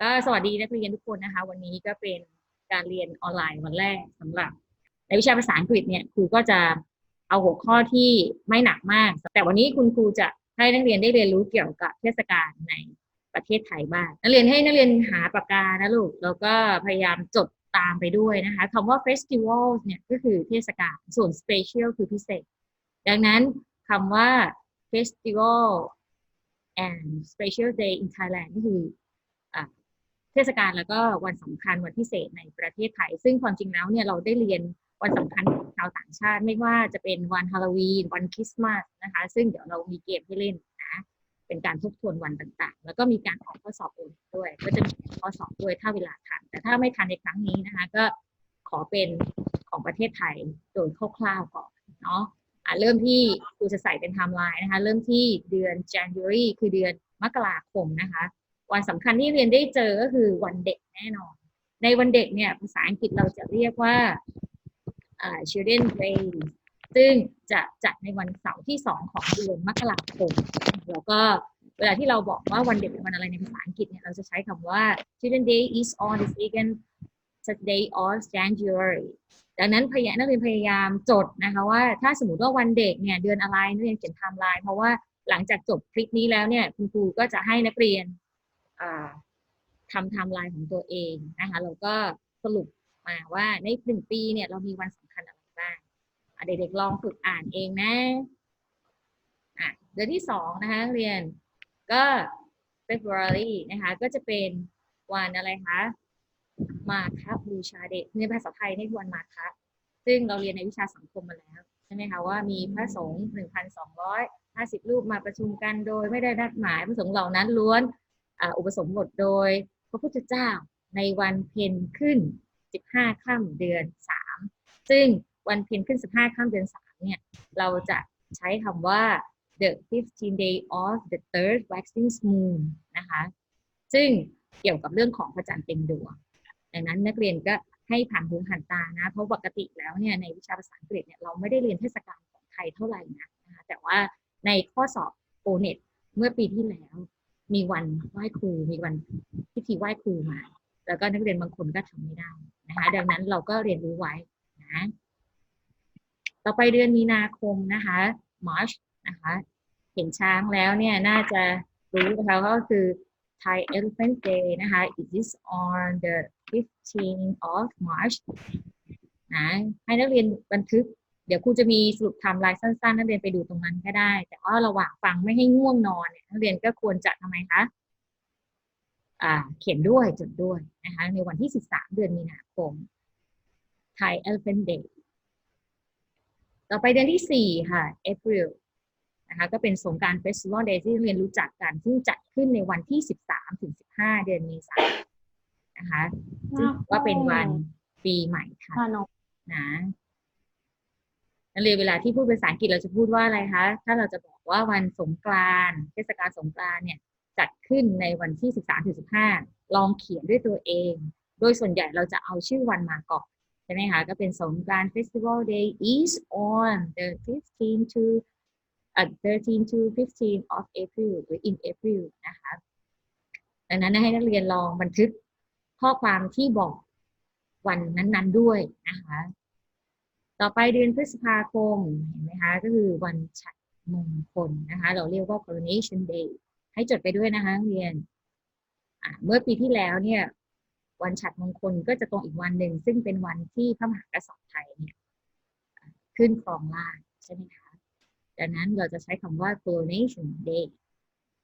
ก็สวัสดีนักเรียนทุกคนนะคะ วันนี้ก็เป็นการเรียนออนไลน์วันแรกสำหรับ ในวิชาภาษาอังกฤษเนี่ยครูก็จะเอาหัวข้อที่ไม่หนักมาก แต่วันนี้คุณครูจะให้นักเรียนได้เรียนรู้เกี่ยวกับเทศกาลในประเทศไทยบ้างนักเรียนให้นักเรียนหาปากกานะลูกแล้วก็พยายามจดตามไปด้วยนะคะคำว่า festival เนี่ยก็คือเทศกาลส่วน special คือพิเศษ ดังนั้นคำว่า festival and special day in Thailand ก็คือ เทศกาลแล้วก็วันสำคัญวันพิเศษในประเทศไทย ซึ่งความจริงแล้วเนี่ยเราได้เรียนวันสำคัญของชาวต่างชาติ ไม่ว่าจะเป็นวันฮาโลวีน วันคริสต์มาสนะคะ ซึ่งเดี๋ยวเรามีเกมให้เล่นนะเป็นการทบทวนวันต่างๆ แล้วก็มีการออกข้อสอบเองด้วย ก็จะมีข้อสอบด้วยถ้าเวลาทันแต่ถ้าไม่ทันในครั้งนี้นะคะ ก็ขอเป็นของประเทศไทยโดยคร่าวๆก่อนเนาะอะเริ่มที่ครูจะใส่เป็นไทม์ไลน์นะคะ เริ่มที่เดือน January คือเดือนมกราคมนะคะ วันสำคัญที่เรียนได้เจอก็คือวันเด็กแน่นอน ในวันเด็กเนี่ยภาษาอังกฤษเราจะเรียกว่า Children Day ซึ่งจะจัดในวันเสาร์ที่สองของเดือนมกราคมแล้วก็เวลาที่เราบอกว่าวันเด็กเป็นวันอะไรในภาษาอังกฤษเนี่ยเราจะใช้คำว่า Children Day is on the second Saturday of January ดังนั้นพยานักเรียนพยายามจดนะคะว่าถ้าสมมติว่าวันเด็กเนี่ยเดือนอะไรนักเรียนเขียนไทม์ไลน์เพราะว่าหลังจากจบคลิปนี้แล้วเนี่ยคุณครูก็จะให้นักเรียน ทำไทม์ไลน์ของตัวเองนะคะแล้วก็สรุปมาว่าในหนึ่งปีเนี่ยเรามีวันสำคัญอะไรบ้างเด็กๆลองฝึกอ่านเองนะอะเดือนที่สองนะคะเรียนก็ February นะคะก็จะเป็นวันอะไรคะมาคบูชาเดชในภาษาไทยในวันมาคะซึ่งเราเรียนในวิชาสังคมมาแล้วใช่ไหมคะว่ามีพระสงฆ์1,250รูปมาประชุมกันโดยไม่ได้นัดหมายพระสงฆ์เหล่านั้นล้วน อุปสมบทโดยพระพุทธเจ้าในวันเพ็ญขึ้น 15ค่ำเดือน 3 ซึ่งวันเพ็ญขึ้น 15ค่ำเดือน 3 เนี่ย เราจะใช้คำว่า the 15 day of the third waxing moon นะคะ ซึ่งเกี่ยวกับเรื่องของพระจันทร์เต็มดวง ดังนั้นนักเรียนก็ให้ผ่านหูผ่านตานะ เพราะปกติแล้วเนี่ยในวิชาภาษาอังกฤษเนี่ยเราไม่ได้เรียนเทศกาลของไทยเท่าไหร่นะนะคะแต่ว่าในข้อสอบโอเน็ตเมื่อปีที่แล้ว มีวันไหว้ครู มีวันพิธีไหว้ครูมา แล้วก็นักเรียนบางคนก็ทำไม่ได้นะคะ ดังนั้นเราก็เรียนรู้ไว้นะต่อไปเดือนมีนาคมนะคะ March นะคะ เห็นช้างแล้วเนี่ยน่าจะรู้นะคะก็คือ Thai Elephant Day นะคะ it is on the 15th of March นะให้นักเรียนบันทึก เดี๋ยวครูจะมีสรุปไทม์ไลน์สั้นๆ นักเรียนไปดูตรงนั้นก็ได้ แต่ว่าระหว่างฟังไม่ให้ง่วงนอนเนี่ยนักเรียนก็ควรจะทำไมคะอ่าเขียนด้วยจดด้วยนะคะในวันที่ 13 เดือนมีนาคม Thai Elephant Day ต่อไปเดือนที่ 4 ค่ะ April นะคะก็เป็นสงกรารเฟสติวัลเดย์ที่เรียนรู้จักกันซึ่งจัดขึ้นในวันที่ 13 ถึง 15 เดือนเมษายนนะคะซึ่งว่าเป็นวันปีใหม่ค่ะค่ะ น้องนเรียนเวลาที่พูดภาษาอังกฤษเราจะพูดว่าอะไรคะ ถ้าเราจะบอกว่าวันสงกรานต์เทศกาลสงกรานต์เนี่ยจัดขึ้นในวันที่ 13ถึง15 ลองเขียนด้วยตัวเอง โดยส่วนใหญ่เราจะเอาชื่อวันมาก่อนใช่ไหมคะ ก็เป็นสงกรานต์ Festival Day is on the 15 to uh, 13 to 15 of April หรือ in April นะคะดังนั้นให้นักเรียนลองบันทึกข้อความที่บอกวันนั้น ๆ ด้วยนะคะ ต่อไปเดือนพฤษภาคมเห็นไหมคะก็คือวันฉัตรมงคลนะคะ เราเรียกว่า coronation day ให้จดไปด้วยนะคะเรียนเมื่อปีที่แล้วเนี่ยวันฉัตรมงคลก็จะตรงอีกวันหนึ่ง ซึ่งเป็นวันที่พระมหากษัตริย์ไทยเนี่ยขึ้นครองราชใช่ไหมคะดังนั้นเราจะใช้คำว่า coronation day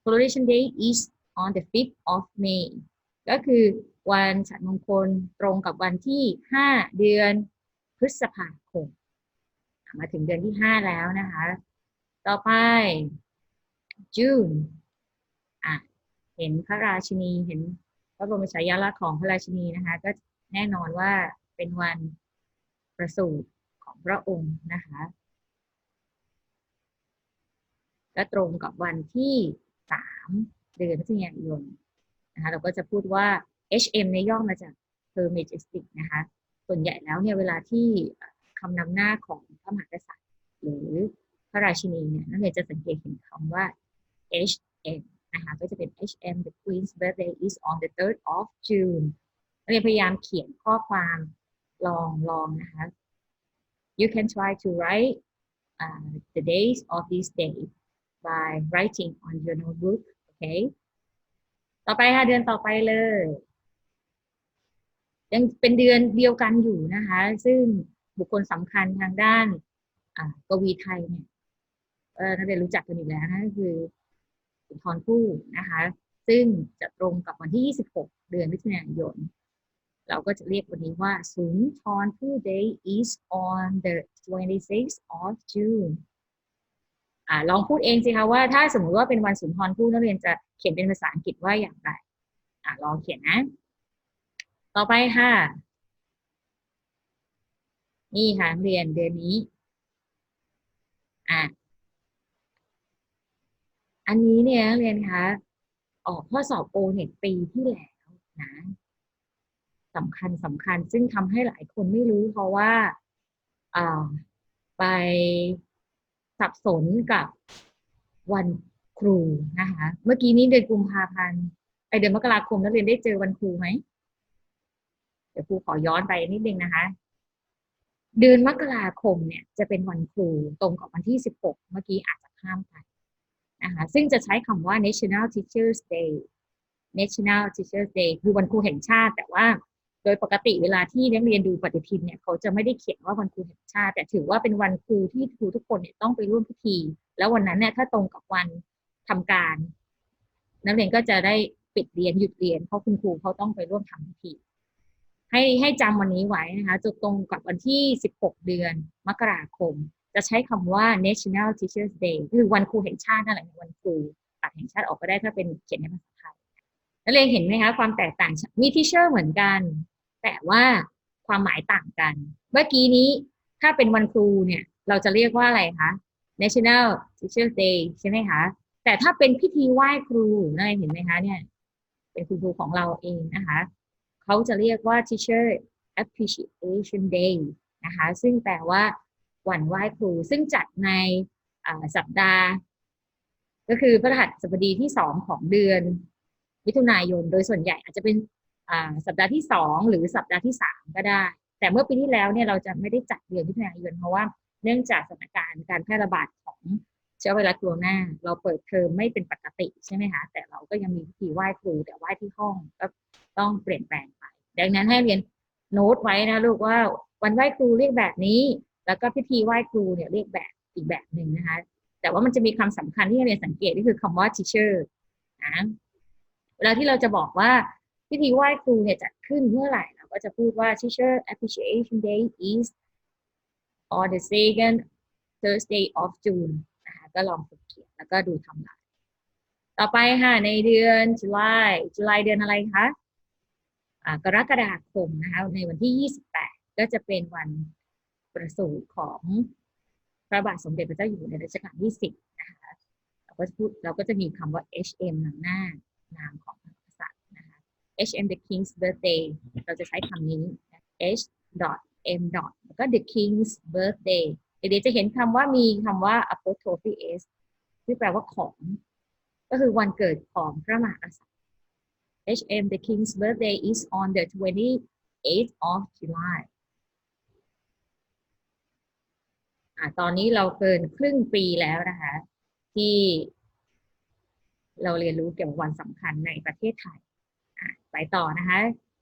coronation day is on the 5th of May ก็คือวันฉัตรมงคลตรงกับวันที่ 5 เดือน พฤษภาคม มาถึงเดือนที่ 5 แล้วนะคะ ต่อไป June อะเห็นพระราชินีเห็นพระบรมฉายาลักษณ์ของพระราชินีนะคะ ก็แน่นอนว่าเป็นวันประสูติของพระองค์นะคะก็ตรงกับวันที่ 3 เดือนพฤศจิกายนนะคะเราก็จะพูดว่า HM ในย่อมาจาก Her Majestic นะคะ ส่วนใหญ่แล้วเนี่ยเวลาที่คำนำหน้าของพระมหากษัตริย์ หรือพระราชินีเนี่ยนักเรียนจะสังเกตเห็นคำว่า HM นะคะก็จะเป็น HM the Queen's birthday is on the 3rd of June นักเรียนพยายามเขียนข้อความลองลองนะคะ you can try to write uh, the days of this day by writing on your notebook okay ต่อไปค่ะเดือนต่อไปเลย ยังเป็นเดือนเดียวกันอยู่นะคะ ซึ่งบุคคลสำคัญทางด้านกวีไทยเนี่ยนักเรียนรู้จักกันอยู่แล้วนะก็คือสุนทรภู่นะคะ ซึ่งจะตรงกับวันที่ 26 เดือนมิถุนายน เราก็จะเรียกวันนี้ว่าสุนทรภู่ day is on the 26th of June อลองพูดเองสิคะว่าถ้าสมมติว่าเป็นวันสุนทรภู่นักเรียนจะเขียนเป็นภาษาอังกฤษว่าอย่างไรอลองเขียนนะ ต่อไปค่ะ นี่ค่ะนักเรียนเดือนนี้ อะ อันนี้เนี่ยนักเรียนคะออกข้อสอบโอเน็ตปีที่แล้วนะสำคัญสำคัญซึ่งทำให้หลายคนไม่รู้เพราะว่าไปสับสนกับวันครูนะคะ เมื่อกี้นี้เดือนกุมภาพันธ์ไอเดือนมกราคมนักเรียนได้เจอวันครูไหม ดี๋ยวครูขอย้อนไปนิดนึงนะคะ เดือนมกราคมเนี่ยจะเป็นวันครูตรงกับวันที่ 16 เมื่อกี้อาจจะข้ามไปนะคะซึ่งจะใช้คำว่า National Teachers Day National Teachers Day คือวันครูแห่งชาติ แต่ว่าโดยปกติเวลาที่นักเรียนดูปฏิทินเนี่ยเขาจะไม่ได้เขียนว่าวันครูแห่งชาติ แต่ถือว่าเป็นวันครูที่ครูทุกคนเนี่ยต้องไปร่วมพิธี แล้ววันนั้นเนี่ยถ้าตรงกับวันทำการ นักเรียนก็จะได้ปิดเรียนหยุดเรียนเพราะคุณครูเขาต้องไปร่วมทำพิธี ให้ให้จำวันนี้ไว้นะคะจะตรงกับวันที่ 16 เดือนมกราคม จะใช้คำว่า National Teachers Day คือวันครูแห่งชาตินั่นแหละวันครูตัดแห่งชาติออกก็ได้ถ้าเป็นเขียนในภาษาไทยนักเรียนเห็นไหมคะความแตกต่างมี teacher เหมือนกัน แต่ว่าความหมายต่างกัน เมื่อกี้นี้ถ้าเป็นวันครูเนี่ย เราจะเรียกว่าอะไรคะ National Teachers Day ใช่ไหมคะ แต่ถ้าเป็นพิธีไหว้ครูนักเรียนเห็นไหมคะเนี่ยเป็นคุณครูของเราเองนะคะ เขาจะเรียกว่า Teacher Appreciation Day นะคะ ซึ่งแปลว่าวันไหว้ครู ซึ่งจัดในสัปดาห์ ก็คือพฤหัสบดีที่สองของเดือนมิถุนายน โดยส่วนใหญ่อาจจะเป็นสัปดาห์ที่สองหรือสัปดาห์ที่สามก็ได้ แต่เมื่อปีที่แล้วเนี่ยเราจะไม่ได้จัดเดือนมิถุนายนเพราะว่าเนื่องจากสถานการณ์การแพร่ระบาดของเชื้อไวรัสโคโรนาเราเปิดเทอมไม่เป็นปกติใช่ไหมคะแต่เราก็ยังมีพิธีไหว้ครูแต่ไหว้ที่ห้องก็ต้องเปลี่ยนแปลง ดังนั้นให้เรียนโน้ตไว้นะลูกว่าวันไหว้ครูเรียกแบบนี้ แล้วก็พิธีไหว้ครูเนี่ยเรียกแบบอีกแบบหนึ่งนะคะ แต่ว่ามันจะมีคำสำคัญที่เรียนสังเกตก็คือคำว่า teacher นะเวลาที่เราจะบอกว่าพิธีไหว้ครูเนี่ยจัดขึ้นเมื่อไหร่เราก็จะพูดว่า teacher appreciation day is on the second Thursday of June นะคะก็ลองฝึกเขียนแล้วก็ดูทำลายต่อไปค่ะในเดือนจุลายจุลายเดือนอะไรคะ กรกฎาคมนะคะในวันที่ 28 ก็จะเป็นวันประสูติของพระบาทสมเด็จพระเจ้าอยู่หัวในรัชกาลที่ 10 นะคะเราก็จะพูดเราก็จะมีคำว่า HM นำหน้านามของพระกษัตริย์นะคะ HM the King's birthday เราจะใช้คำนี้ H dot M dot แล้วก็ the King's birthday เดี๋ยวจะเห็นคำว่ามีคำว่า apostrophe s ที่แปลว่าของ ก็คือวันเกิดของพระมหากษัตริย์ HM the King's birthday is on the 28th of July อ่าตอนนี้เราเกินครึ่งปีแล้วนะคะ ที่เราเรียนรู้เกี่ยวกับวันสำคัญในประเทศไทยอ่าไปต่อนะคะ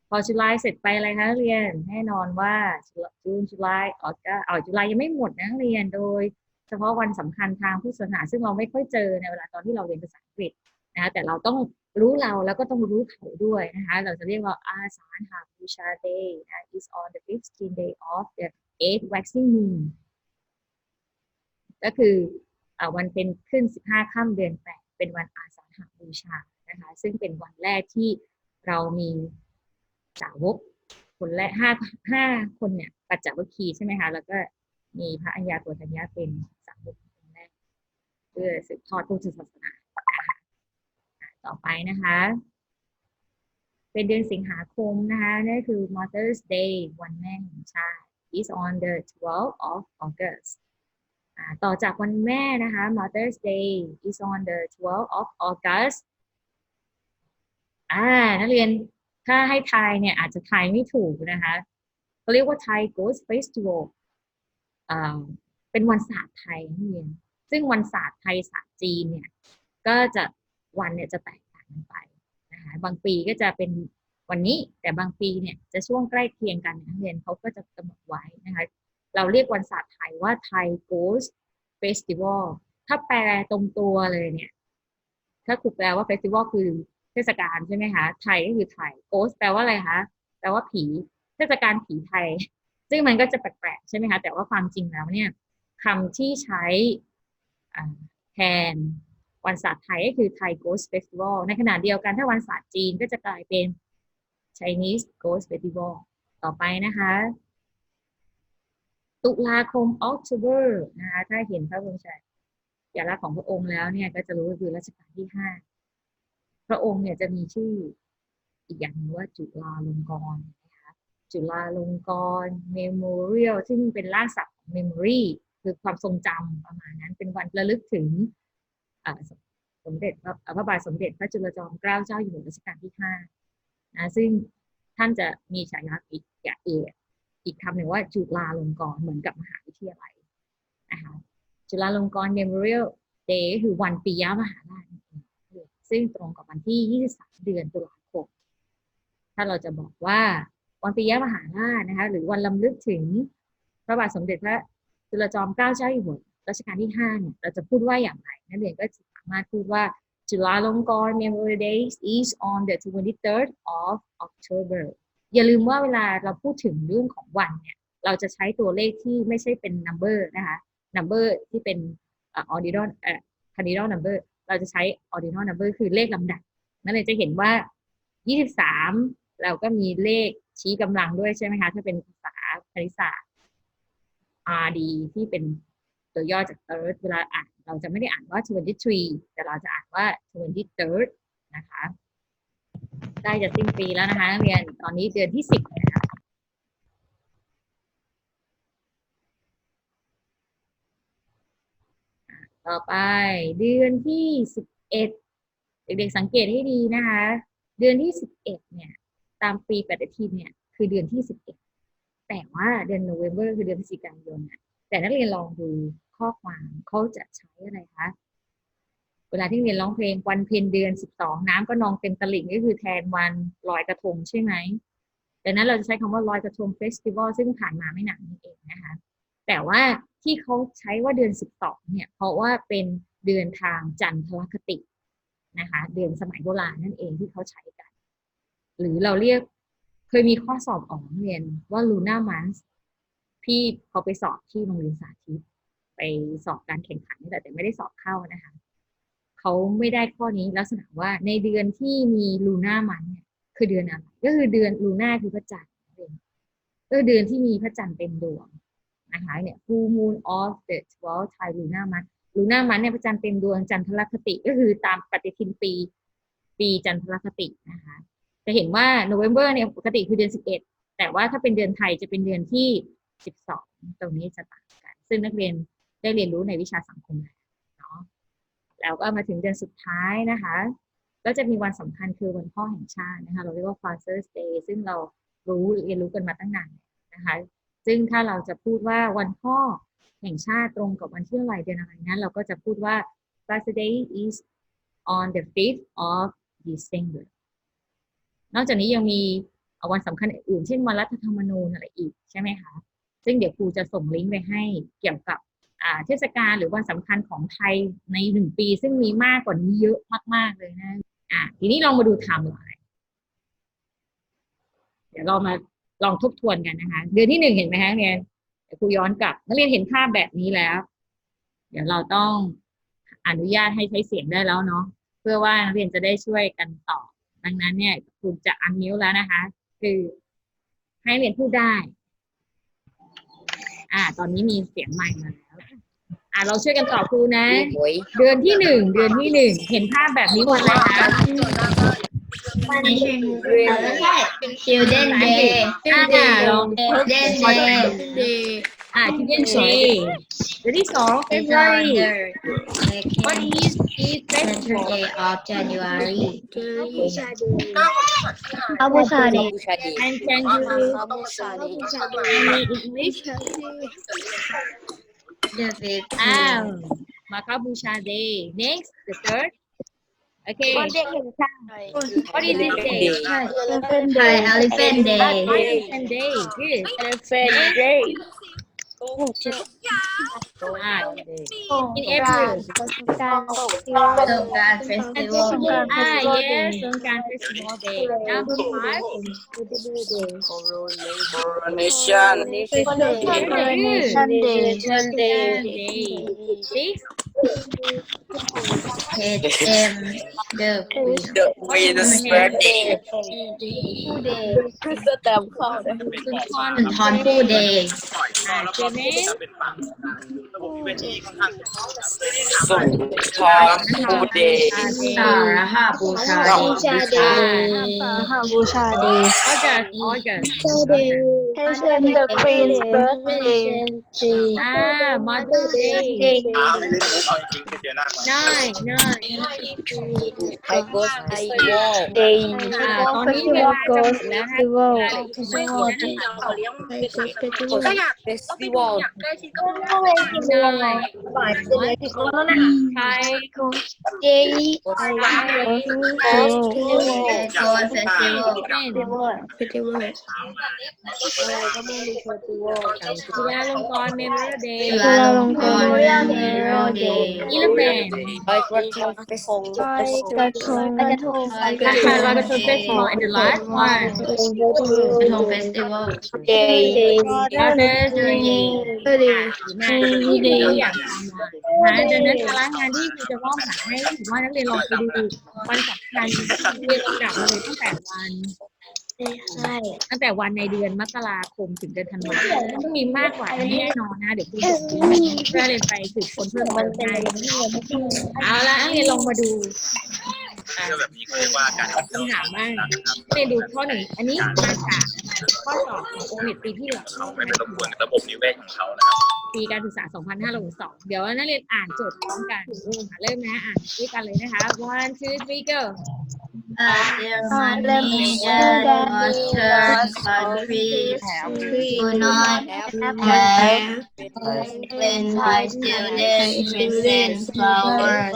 พอจุลายเสร็จไปอะไรคะเรียนแน่นอนว่าจูนจุลายออกก็เอาจุลายยังไม่หมดนะเรียนโดย เฉพาะวันสำคัญทางพุทธศาสนาซึ่งเราไม่ค่อยเจอในเวลาตอนที่เราเรียนภาษาอังกฤษ นะคะแต่เราต้องรู้เราแล้วก็ต้องรู้เขาด้วยนะคะเราจะเรียกว่าอาสาหาบูชา day นะ is on the 15th day of the eighth waxing moon ก็คืออวันเป็นขึ้น 15ค่ำเดือนแปดเป็นวันอาสาหาบูชานะคะซึ่งเป็นวันแรกที่เรามีสาวกคนแรกห้าห้าคนเนี่ยปัจจวัคคีใช่ไหมคะแล้วก็มีพระอัญญาโกฏัญญาเป็นสาวกคนแรกเพื่อสืบทอดพุทธศาสนา ต่อไปนะคะ เป็นเดือนสิงหาคมนะคะนั่นคือ Mother's Day วันแม่แห่งชาติ is on the 12th of August ต่อจากวันแม่นะคะ Mother's Day is on the 12th of August อ่านักเรียนถ้าให้ทายเนี่ยอาจจะทายไม่ถูกนะคะเขาเรียกว่า Thai Ghost Festival เป็นวันศาสตร์ไทยนักเรียน ซึ่งวันศาสตร์ไทยศาสตร์จีนเนี่ย ก็จะ วันเนี่ยจะแตกต่างกันไปนะคะบางปีก็จะเป็นวันนี้แต่บางปีเนี่ยจะช่วงใกล้เคียงกันนักเรียนเขาก็จะกำหนดไว้นะคะเราเรียกวันศาสตร์ไทยว่า Thai Ghost Festival ถ้าแปลตรงตัวเลยเนี่ย ถ้าครูแปลว่า Festival คือเทศกาลใช่ไหมคะไทยก็คือไทย Ghost แปลว่าอะไรคะแปลว่าผีเทศกาลผีไทย ซึ่งมันก็จะแปลกๆใช่ไหมคะแต่ว่าความจริงแล้วเนี่ยคำที่ใช้แทน วันศาสตร์ไทยก็คือ Thai Ghost Festival ในขณะเดียวกันถ้าวันศาสตร์จีนก็จะกลายเป็น Chinese Ghost Festival ต่อไปนะคะ ตุลาคม October นะคะถ้าเห็นพระบรมฉายาลักษณ์ของพระองค์แล้วเนี่ยก็จะรู้ก็คือรัชกาลที่ห้าพระองค์เนี่ยจะมีชื่ออีกอย่างหนึงว่าจุฬาลงกรณ์นะคะจุฬาลงกรณ์ Memorial ซึ่งเป็นรากศัพท์ของ Memory คือความทรงจำประมาณนั้นเป็นวันระลึกถึง สมเด็จพระบาทสมเด็จพระจุลจอมเกล้าเจ้าอยู่หัวรัชกาลที่ห้านะซึ่งท่านจะมีฉายาอีกอย่างเอกอีกคำหนึ่งว่าจุฬาลงกรณ์เหมือนกับมหาวิทยาลัยนะคะจุฬาลงกรณ์ Memorial Day คือวันปียะมหาราชซึ่งตรงกับวันที่ 23 เดือนตุลาคมถ้าเราจะบอกว่าวันปิยมหาราชนะคะหรือวันลำลึกถึงพระบาทสมเด็จพระจุลจอมเกล้าเจ้าอยู่หัว รัชกาลที่5เนี่ยเราจะพูดว่าอย่างไรนักเรียนก็สามารถพูดว่าจุฬาลงกรณ์ Memorial Day is on the 23rd of October อย่าลืมว่าเวลาเราพูดถึงเรื่องของวันเนี่ยเราจะใช้ตัวเลขที่ไม่ใช่เป็น number นะคะ number ที่เป็นออ ordinal เอ่อ cardinal number เราจะใช้ ordinal number คือเลขลำดับนั่นเลยจะเห็นว่า 23 เราก็มีเลขชี้กำลังด้วยใช่ไหมคะ ถ้าเป็นภาษาคณิตศาสตร์ RD ที่เป็น ตัวย่อจาก third เวลาอ่านเราจะไม่ได้อ่านว่า 23 แต่เราจะอ่านว่า 23rd นะคะได้จะสิ้นปีแล้วนะคะนักเรียนตอนนี้เดือนที่ 10แล้วนะคะต่อไปเดือนที่สิบเอ็ดเด็กๆสังเกตให้ดีนะคะ เดือนที่สิบเอ็ดเนี่ย ตามปีปฏิทินเนี่ยคือเดือนที่สิบเอ็ดแต่ว่าเดือนโนเวม ber คือเดือนพฤศจิกายนน่ะแต่นักเรียนลองดู ข้อความเขาจะใช้อะไรคะเวลาที่เรียนร้องเพลงวันเพ็ญเดือนสิบสองน้ำก็นองเต็มตลิ่งก็คือแทนวันลอยกระทงใช่ไหมดังนั้นเราจะใช้คำว่าลอยกระทงเฟสติวัลซึ่งผ่านมาไม่นานนี้เองนะคะ แต่ว่าที่เขาใช้ว่าเดือนสิบสองเนี่ย เพราะว่าเป็นเดือนทางจันทรคตินะคะ เดือนสมัยโบราณนั่นเองที่เขาใช้กัน หรือเราเรียกเคยมีข้อสอบออกเรียนว่า Luna Month พี่เขาไปสอบที่โรงเรียนสาธิต ไปสอบการแข่งขันนี่แต่ไม่ได้สอบเข้านะคะเขาไม่ได้ข้อนี้ลักษณะว่าในเดือนที่มีลูน่ามันเนี่ยคือเดือนอะไรก็คือเดือนลูน่าคือพระจันทร์นั่นเองก็เดือนที่มีพระจันทร์เต็มดวงนะคะเนี่ย full moon of the 12th Thai lunar month lunar month เนี่ยพระจันทร์เต็มดวงจันทรคติก็คือตามปฏิทินปี ปีจันทรคตินะคะจะเห็นว่า November เนี่ยปกติคือเดือน 11 แต่ว่าถ้าเป็นเดือนไทยจะเป็นเดือนที่ 12 ตรงนี้จะต่างกัน ซึ่งนักเรียน ได้เรียนรู้ในวิชาสังคมแล้วเนาะแล้วก็มาถึงเดือนสุดท้ายนะคะ ก็จะมีวันสำคัญคือวันพ่อแห่งชาตินะคะ เราเรียกว่า Father's Day ซึ่งเรารู้เรียนรู้กันมาตั้งนานนะคะ ซึ่งถ้าเราจะพูดว่าวันพ่อแห่งชาติตรงกับวันที่อะไรเดือนอะไรนั้น เราก็จะพูดว่า Father's Day is on the 5th of December นอกจากนี้ยังมีวันสำคัญอื่น เช่นวันรัฐธรรมนูญอะไรอีกใช่ไหมคะ ซึ่งเดี๋ยวครูจะส่งลิงก์ไปให้เกี่ยวกับ เทศกาลหรือวันสำคัญของไทยในหนึ่งปี ซึ่งมีมากกว่านี้เยอะมาก ๆ เลยนะอะทีนี้ลองมาดูไทม์ไลน์เดี๋ยวเรามาลองทบทวนกันนะคะ เดือนที่หนึ่งเห็นไหมคะนักเรียนครูย้อนกลับนักเรียนเห็นภาพแบบนี้แล้ว เดี๋ยวเราต้องอนุญาตให้ใช้เสียงได้แล้วเนาะเพื่อว่านักเรียนจะได้ช่วยกันตอบดังนั้นเนี่ยครูจะอันนิ้วแล้วนะคะ คือให้เรียนพูดได้ อ่า ตอนนี้มีเสียงใหม่มาแล้ว อ่าเราช่วยกันตอบครูนะโอ้ยเดือนที่หนึ่งเดือนที่หนึ่งเห็นภาพแบบนี้หมดเลยคะ Children Day อ่าลอง Children Day อ่า Children's Day เดือนที่สอง February What is this festival Saturday of January อาบูชาดีบูชาดี and can you บูชาดี in English the fifth อ้าวมาคาบูชา Day next the third okay วันเด็กแห่งชาติ what is this day เป็น Thai Elephant Day Elephant Day good Elephant Day อ่า in April การ Songkran Festival อ่า yes สงกรานต์ Festival Day number five coronation Coronation Day Day six HM the the Queen's birthday สุนทรสุนทรภู่ Day อ่าเจเมนสุนทรภูเดย์สารหาบูชาบูชา Day ดีหาบูชาดี August August ให้เชิญ The Queen's Birthday อ่า Mother Day nine nine ไอโกสไอโว Day อ่าตอนนี้เวลาจะหมดแล้วนะคะ Festival เวลาเราคงไม่หมดแล้วนะคะเฟสติวัไทย Day ไทย Gold Festival จุฬาลงกรณ์ Memorial Day จุฬาลงกรณ์ Memorial Day Elephant ไอโกรทงเฟส ลอยกระทงกระทง ลอยก รา ระท คาง ลอยกระทง Festival and the last one กระทง Festival Day Mother's Day ดีนะนี่คือตัวอย่างนะดังนั้นตารางงานที่ครูจะมอบหมายให้ถือว่านักเรียนลองไปดูวันสำคัญเรียนลำดับมาเลยตั้งแต่วันใช่ตั้งแต่วันในเดือนมกราคมถึงเดือนธันวาคมต้องมีมากกว่านี้แน่นอนนะ เดี๋ยวครูจะเพื่อเรียนไปสืบคนเพิ่มเติมได้เอาละนักเรียนลองมาดูอ่าแบบนี้เขาเรียกว่าการคำถามบ้างเรียนดูข้อหนึ่งอันนี้มาจาก ข้อสอบของโอเน็ตปีที่แล้วเขาไม่ไปรบกวนระบบนิเวศของเขานะครับปีการศึกษา 2562 เดี๋ยวนักเรียนอ่านโจทย์พร้อมกันอะเริ่มนะอ่านด้วยกันเลยนะคะ one two three go A German Western countries do not have when high students present flowers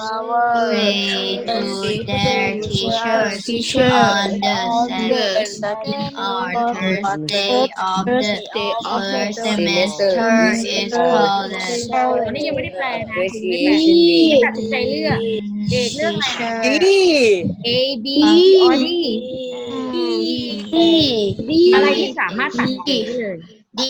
pray to their teachers on the second or Thursday of the first semester is called ตอนนี้ยังไม่ได้แปลนะยังไม่ได้แปลตัดสินใจเลือก เอกเลือกอะไรนะ ดี A B or D D อะไรที่สามารถตัดออกได้เลย D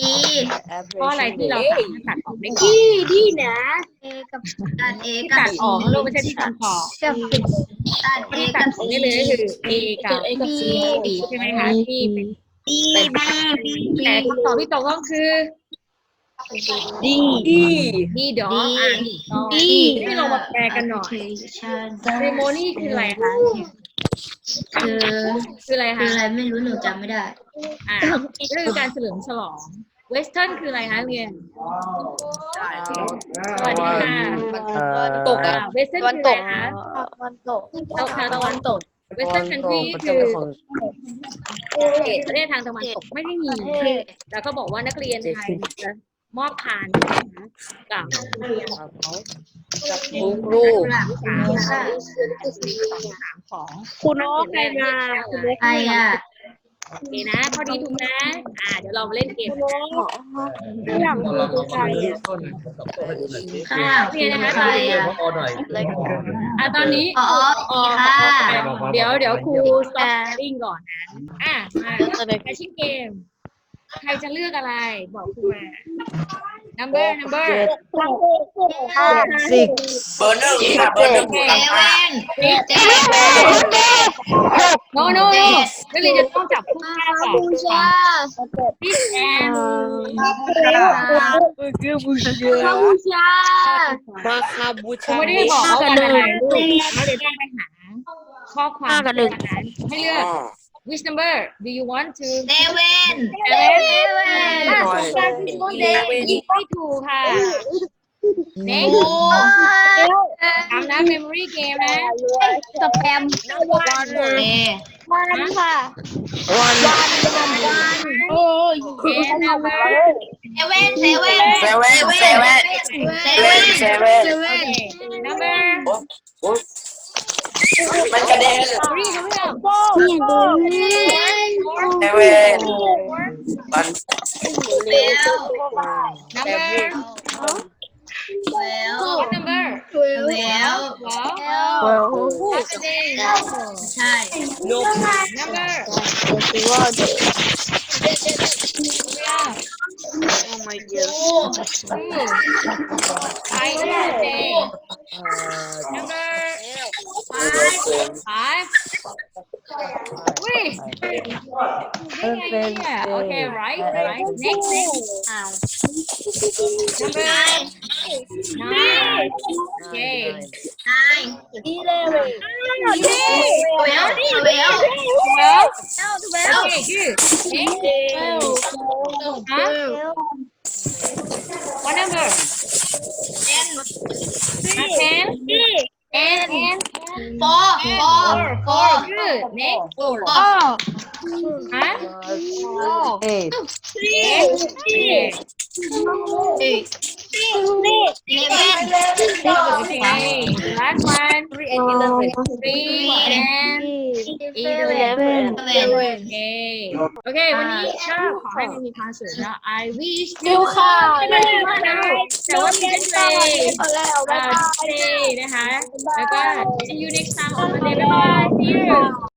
เพราะอะไรที่เราสามารถตัดออกได้ก่อนดีดีนะ A กับตัด A ที่กัตับดออกนะลูกไม่ใช่ที่ตัดออกกับตัด A ที่ตักัดบ ออกได้เลยก็คือ A กับ C ใช่ไหมคะที่เป็น D แต่คำตอบที่ตกต้องคือ ดีดี D ดออ่านต่อ D ที่เรามาแปลกันหน่อย ceremony คืออะไรคะคือคืออะไรคือคะอะไรไม่รู้หนูจำไม่ได้อ่าก็คือการเฉลิมฉลอง Western คืออะไรคะเรียนสวัสดีค่ะตกอะอ่า Western วันคือตอะไรกคะวันตกตะวันตะวันตก Western country คือประเทศทางตะวันตกไม่ได้มีแล้วก็บอกว่านักเรียนไทยจะ มอบพานนะคะกับลูกลูกถามค่ะถามของคุณน้องใครมาคุณน้องไออะโอเคนะข้อดีถูกนะ อ่า เดี๋ยวเราเล่นเกมน้องอยากดูดูใครอะข้าวเรียนะคะใครอะอ่าตอนนี้อ๋ออีค่ะเดี๋ยวเดี๋ยวครู stop sharing ก่อนนะ อะมาแคชชิ่งเกม ใครจะเลือกอะไร บอกครูมา number number สิบเบอร์หนึ่งค่ะเบอร์หนึ่งเหลังมาเจ็ด no no no นักเรียนจะต้องจับคู่หน้าก่อนบูชาพี่แอนคือบูชาบูชามาคาบูครูชาไม่ได้บอกว่าวันอะไรลูกแล้วเดี๋ยวต้องไปหาข้อความห้ากับหนึ่งนั้นให้เลือก which number do you want to เซเว่น seven อะส องการที่คุณเดยิงไม่ถูกค่ะ next โอ้ทำนะ memory game นะสแปมเอวันค่ะวันโอ้ย ten number เซเว่นเซเว่นเซเว่นเซเว่นเซเว่นเซเว่นเซเว่น okay number มันกระเด็น three นะเพื่อนเนี่ยดูนี่เซเว่นมันแล้ว number แล้ว what number แล้ว twelve ใช่ number two five okay number five Wait. Yeah, yeah, yeah. Okay, right, right. Next, number nine. Okay. นายอีเลเว่นแล้วแล้ว Twelve. Okay, good. Next. Huh? What number? เอ็น Uh, ten. โฟร์โฟ four. ร์ Good. Next. โอ้ Huh? Eight. Eight. Okay. อีกเลเว่น Okay. Last one. Three and eleven. Three and eleven. เซเว่นโอเคโอเควันนี้ก็ขอให้มันมีความสุขนาะ I wish ดูค่ะไม่ได้มานะแต่ว่ามีเป็นเพลงเอาแล้วอ่าบ๊ายบาย stay นะคะ แล้วก็ see you next time on Monday บ๊ายบาย see you